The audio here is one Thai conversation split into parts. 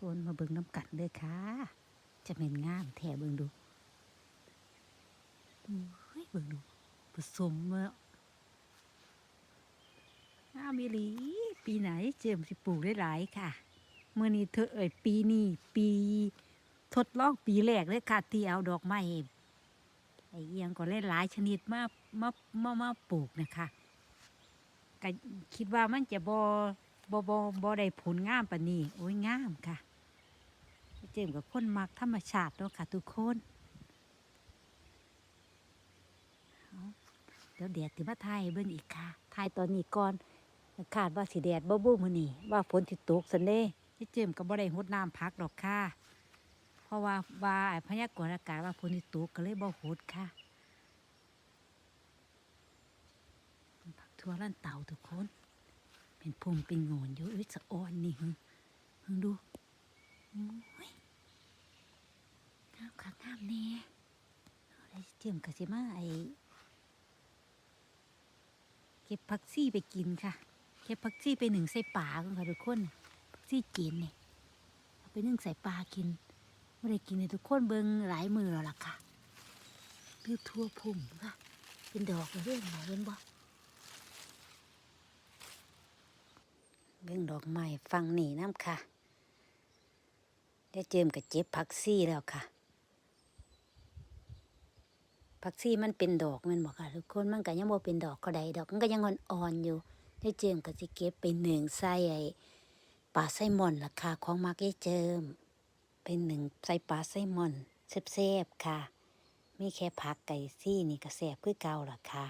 คนมาเบิ่งน้ำกัดเลยค่ะ จะเป็นงามแท้เบิ่งดูเฮ้ยเบิ่งดูผสมมางามอีลี ปีไหนเจมส์สิปลูกได้หลายค่ะ เมื่อนี้เธอเอ่ยปีนี้ปี ทดลองปีแรกเลยค่ะ ที่เอาดอกไม้ไอเอียงก็หลายชนิดมามามามาปลูกนะคะก็คิดว่ามันจะบอบอบอบอได้ผลงามปานนี้โอ้ยงามค่ะ เจมกับคนมักธรรมชาติเนาะค่ะ ทุกคนเดี๋ยวแดดถึมาทายเบิ่งอีกค่ะทายตอนนี้ก่อนคาดว่าสีแดดบ่บู้มื้อนี้ว่าฝนสิตกซันเด้เจมก็บ่ได้รดน้ำพักดอกค่ะ เพราะว่าว่าไอพยากรณ์อากาศว่าฝนสิตกก็เลยบ่รดค่ะผักทั่วลั่นเต่าทุกคน เป็นพุ่มเป็นโงนอยู่อุ้ยสะอ่อนนี่หึหึดูโอ้ยงามค่ะงามแน่เอาได้เตรียมกะสิมาไอเก็บผักซี่ไปกินค่ะ เก็บผักซี่ไปหนึ่งใส่ป่ากันค่ะทุกคนผักซี่จีนนี่เอาไปนึ่งใส่ปลากินไม่ได้กินในทุกคนเบิ้งหลายมือแล้วล่ะค่ะคือทั่วพุ่มค่ะเป็นดอกเลยเรื่องหนเห็นบ่เบิ่งดอกไม้ฟังนี่น้ำค่ะได้เจิมกับเจ็บผักซี่แล้วค่ะ ผักซี่มันเป็นดอกมันบอกค่ะทุกคนมันก็ยังบ่เป็นดอกก็ได้ดอกมันก็ยังอ่อนๆอยู่ได้เจิมกับสิเก็บไปหนึ่งใส่ไอ้ปลาไส้มอนราคาของมักได้เจิม เป็นหนึ่งใส่ปลาไส้มอนแซ่บๆค่ะ มีแค่ผักไก่ซี่นี่ก็แซ่บคือเก่าล่ะค่ะ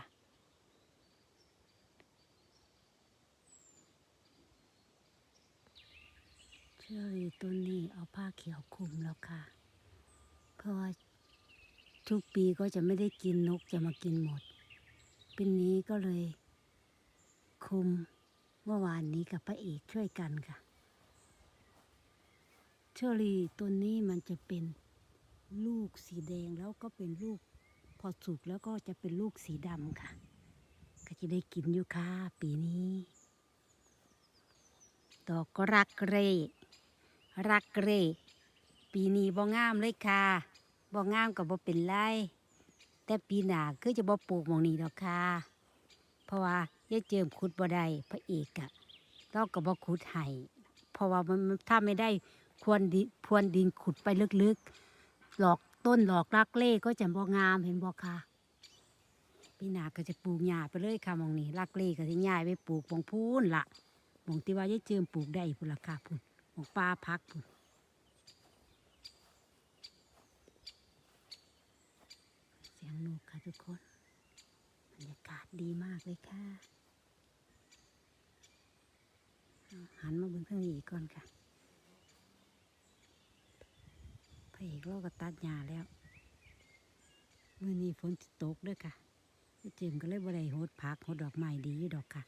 เชอรี่ต้นนี้เอาผ้าเขียวคลุมแล้วค่ะ เพราะว่า ทุกปีก็จะไม่ได้กินนกจะมากินหมดปีนี้ก็เลย คุมเมื่อวานนี้กับพระเอกช่วยกันค่ะ เชอรี่ต้นนี้มันจะเป็นลูกสีแดงแล้วก็เป็นลูกพอสุกแล้วก็จะเป็นลูกสีดำค่ะ ก็จะได้กินอยู่ค่ะปีนี้ ดอกก็รักเร่ รักเร่ ปีนี้บ่งามเลยค่ะ บ่งามกับบ่เป็นไรแต่ปีหน้าคือจะบ่ปลูกมองนี้ดอกค่ะเพราะว่ายาเจิมขุดบ่ได้พระเอกอะเราก็บ่ขุดให้เพราะว่ามันถ้าไม่ได้ควรดิพรวนดินขุดไปลึกๆ หลอกต้นหลอกรักเล่ก็จะบ่งามเห็นบ่ค่ะปีหน้าก็จะปลูกหญ้าไปเลยค่ะมองนี้รักเล่ก็สิย้ายไปปลูกหมองพูนละมองที่ว่ายาเจิมปลูกได้พุ่นละค่ะพุ่นของปลาพักพุ่น สียงนกค่ะทุกคนบรรยากาศดีมากเลยค่ะหันมาเบิ่งทางนี้อีกก่อนค่ะพระเอกเราก็ตัดหญ้าแล้วมื่อนี้ฝนตกด้วยค่ะเจมก็เลยบ่ได้โหดผักโหดดอกไม้ดีอยู่ดอกค่ะ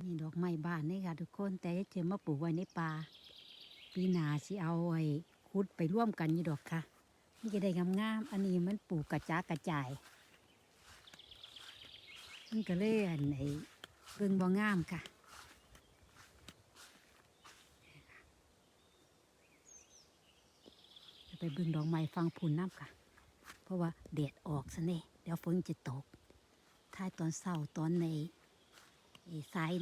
นี่ดอกไม้บ้านนี่ค่ะ ทุกคนแต่เจมมาปลูกไว้ในป่าปีหนาสิเอาไว้คุดไปร่วมกันอยู่ดอกค่ะ นี่จะได้งามๆอันนี้มันปลูกกระจากระจาย มันก็เลยอันไหนเบิ่งบ่งามค่ะจะไปเบิ่งดอกไม้ฟังผุนน้ำค่ะ เพราะว่าแดดออกซะเน่เดี๋ยวฝนจะตก ถ้าตอนเศร้าตอนในไอ้สาย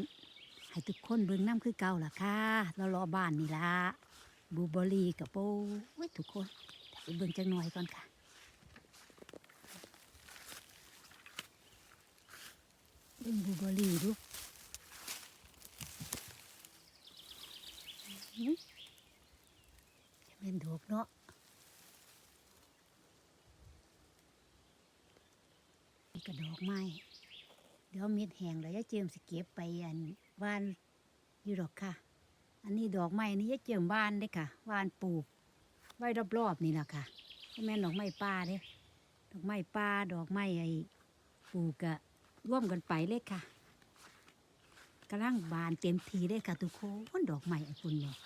ให้ทุกคนเบิ่งน้ำคือเก่าล่ะค่ะ เรารอบ้านนี่ละบูเบอรี่กับโป้ไว้ยทุกคน เบิ่งจังหน่อยก่อนค่ะเบิ่งบลูเบอร์รี่ดูอุ๊ยจะเป็นดอกเนาะนี่กระดอกไม้ เดี๋ยวเม็ดแห้งแล้วยายเจิมสิเก็บไปอันว่านอยู่ดอกค่ะ อันนี้ดอกไม้นี่ยายเจิมบ้านเด้ค่ะว่านปลูก ไว้รอบๆนี่แหละค่ะแม่นดอกไม้ป่าเด้ดอกไม้ป่าดอกไม้ไอ้ปลูกะร่วมกันไปเลยค่ะกำลังบานเต็มทีเลยค่ะทุกคนดอกไม้ไอ้คุณเนี่ย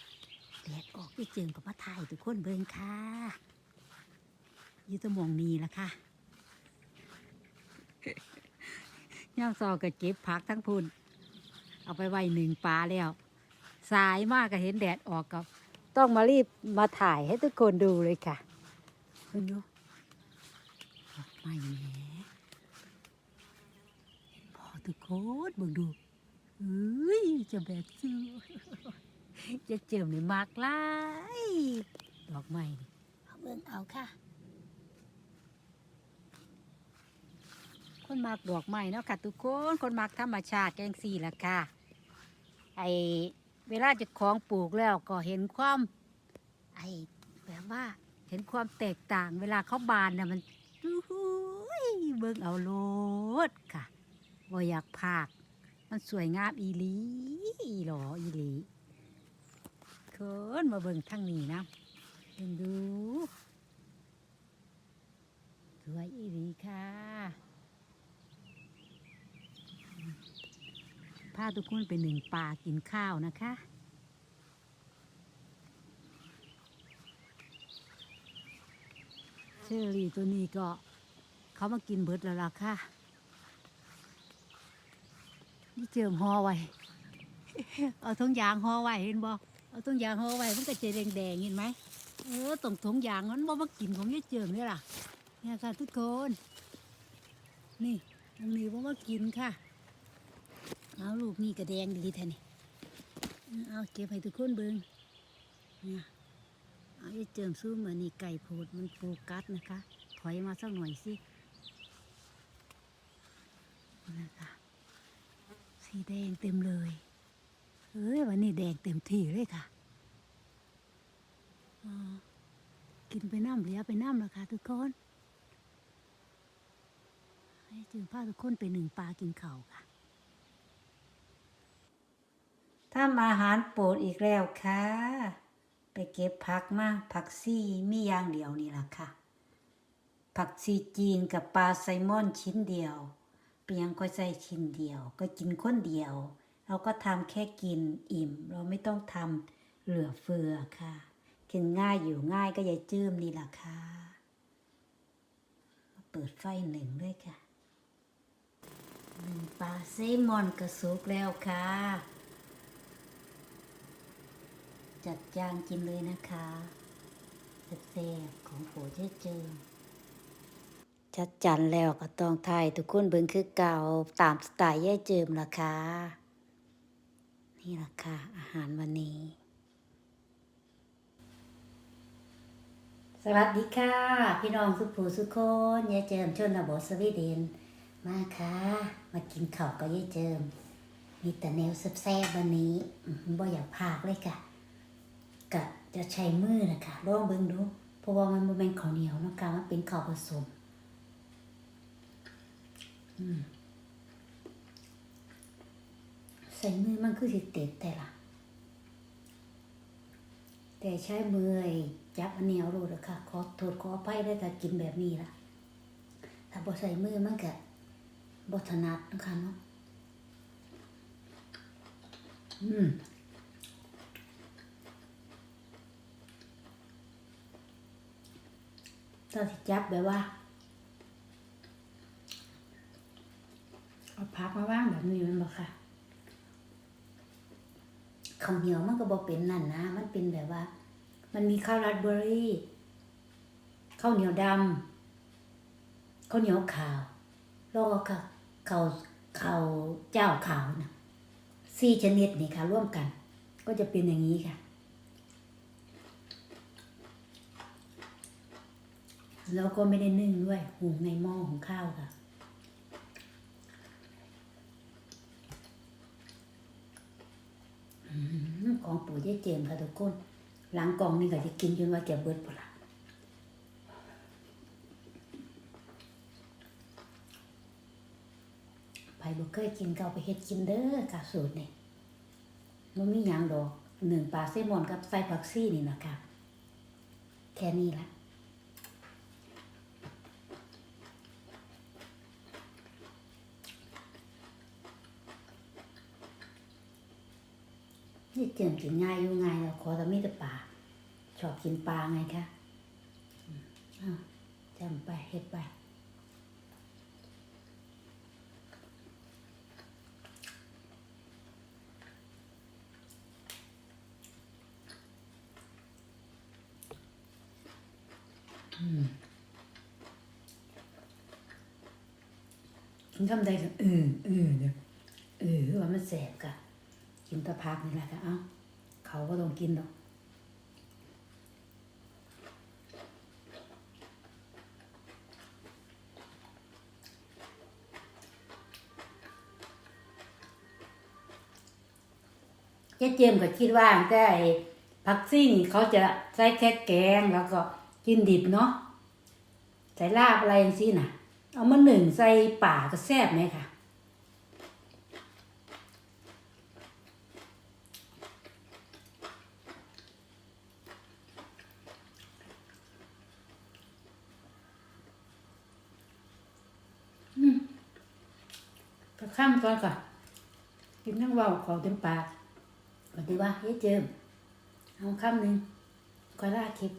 แดดออกยายเจิมกับมาถ่ายทุกคนเบิ่งค่ะอยู่ตะมองนี้ละค่ะย่างซอก็เก็บผักทั้งพุ่นเอาไปไว้หนึ่งปลาแล้ว สายมากก็เห็นแดดออกกับ ต้องมารีบมาถ่ายให้ทุกคนดูเลยค่ะเพิ่งดูดอกไม้แหมเห็นพอทุกคนบิ่งดูเอ้ยจะแบกซื้อจะเจิมในมากลายดอกไม้นี่เอาเบิ่งเอาค่ะ คนมักดอกไม้เนาะค่ะทุกคน คนมักธรรมชาติแกงสี่ละค่ะ ไอ เวลาจะของปลูกแล้วก็เห็นความไอแบบว่าเห็นความแตกต่าง เวลาเขาบานน่ะมันอู้หูยเบิ่งเอาโลดค่ะบ่อยากพากมันสวยงามอีหลีหลออีหลีเคินมาเบิ่งทั้งนี้นะเบิ่งดูสวยอีหลีค่ะ พาทุกคนไปหนึ่งป่ากินข้าวนะคะเชอรี่ตัวนี้ก็เขามากินเบิดแล้วล่ะค่ะนี่เจิมห่อไว้เอาทงยางห่อไว้เห็นบ่เอาทงยางห่อไว้มันก็จะแดงๆเห็นไหมเออตรงทงยางมันบ่มากินของยายเจิมเนี่ยล่ะเนี่ยค่ะทุกคน นี่ตรงนี้บ่มากินค่ะ เอาลูกนี่กระแดงดีแท้นี่เอาเก็บให้ทุกคนเบิ่งเนี่ยเอาไอ้เจิมซูมเหมือนนี่ไก่โพดมันโฟกัสนะคะ ถอยมาสักหน่อยสินะคะสีแดงเต็มเลยเอ้ยวันนี้แดงเต็มที่เลยค่ะกินไปน้ำเหลือไปน้ำแล้วค่ะทุกคนให้เจิมพาทุกคนไปหนึ่งปลากินเข้าค่ะ ทำอาหารโปรดอีกแล้วค่ะ ไปเก็บผักมาผักซี่มีอย่างเดียวนี่ล่ะค่ะ ผักซีจีนกับปลาไซมอนชิ้นเดียวเปียงก็ใส่ชิ้นเดียว ก็กินคนเดียว เราก็ทำแค่กินอิ่ม เราไม่ต้องทำเหลือเฟือค่ะ กินง่ายอยู่ง่ายก็ยายจื้มนี่ล่ะค่ะมาเปิดไฟหนึ่งด้วยค่ะหนึ่งปลาไซมอนกระสุกแล้วค่ะ จัดจานกินเลยนะคะแซ่บของโผเจ๊เจิมจัดจานแล้วก็ต้องถ่ายทุกคนเบิ่งคือเก่าตามสไตล์ย่เจิมล่ะค่ะนี่ล่ะค่ะอาหารวันนี้ สวัสดีค่ะ พี่น้องสุภูสุคนยายเจิมชนบทสวีเดนมาค่ะ มากินข้าวกับยายเจิมมีแต่แนวแซ่บๆวันนี้บ่อยากพากเลยค่ะ กะจะใช้มือนะคะลองเบิ่งดูเพราะว่ามันบ่แม่นข้าวเหนียวเนาะค่ะมันเป็นข้าวผสม อืมใส่มือมันคือสิเต็ดแต่ละแต่ใช้มือจับเหนียวโลดอะค่ะ ขอโทษขออภัยด้วยถ้ากินแบบนี้ล่ะ ถ้าบ่ใส่มือมันก็บ่ถนัดนะคะเนาะอืม ตอนที่จับแบบว่าเอาพักมาว่างแบบนี้มันบอกค่ะข้าวเหนียวมันก็บอกเป็นนั่นนะ มันเป็นแบบว่า มันมีข้าวราดเบอร์รี่ข้าวเหนียวดำข้าวเหนียวขาวแล้วก็ข้าวข้าวข้าวเจ้าขาวนะสี่ชนิดนี่ค่ะ ร่วมกัน ก็จะเป็นอย่างนี้ค่ะ แล้วก็ไม่ได้นึ่งด้วย หุงในหม้อของข้าวค่ะอของปู่ยายเจมค่ะทุกคนหลังกองนี่ก็จะกินจนว่าจะเบิดปละไปบ่เคยกินก็เอาไปเฮ็ดกินเด้อค่ะสูตรนี่มันมีหยังดอกหนึ่งปลาเซมอนกับใส่ผักซี่นี่นะคะแค่นี้ละี่เจียมกินง่ายอยู่ง่ายแล้วขอแต่มีแต่ปลาชอบกินปลาไงคะจำไปเฮ็ดไปอืมกินคำใดก็เออเออเนี่ยเออคือว่ามันแสบกะ กินตะพักนี่แหละกะเอ้าเขาก็ต้องกินดอกเจ๊เจมก็คิดว่าแต่ผักซี่นี่เขาจะใส่แค่แกงแล้วก็กินดิบเนาะใส่ลาบอะไรอย่างซี่น่ะ เอามาหนึ่งใส่ป่าก็แซ่บไหมคะอืม ก็ข้ามก่อนก่อนกินทั้งเว่าขอเต็มปากสวัสดีว่าเฮ้ยเจิมเอาคำหนึ่งก็ล่าคลิป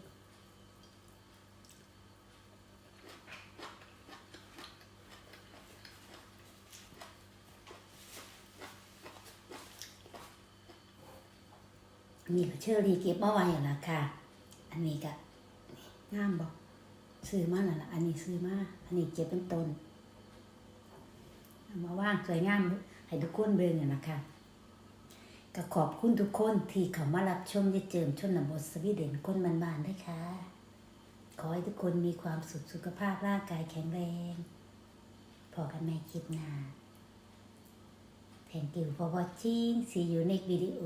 นี่ก็เชอรี่เก็บมาไว้อยู่นะค่ะ อันนี้ก็นี่งามบอกซื้อมาแล้วล่ะ อันนี้ซื้อมา อันนี้เก็บเป็นต้น มาว่างสวยงามให้ทุกคนเบิ่งนะคะก็ขอบคุณทุกคนที่เข้ามารับชมยายเจิมชนบทสวีเดนคนมันบานๆด้วยค่ะ ขอให้ทุกคนมีความสุขสุขภาพร่างกายแข็งแรงพอกันใหม่คลิปหนา Thank you for watching see you next video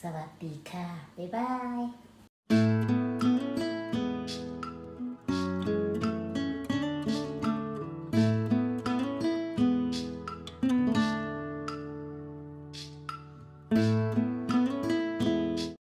สวัสดีค่ะ บ๊ายบาย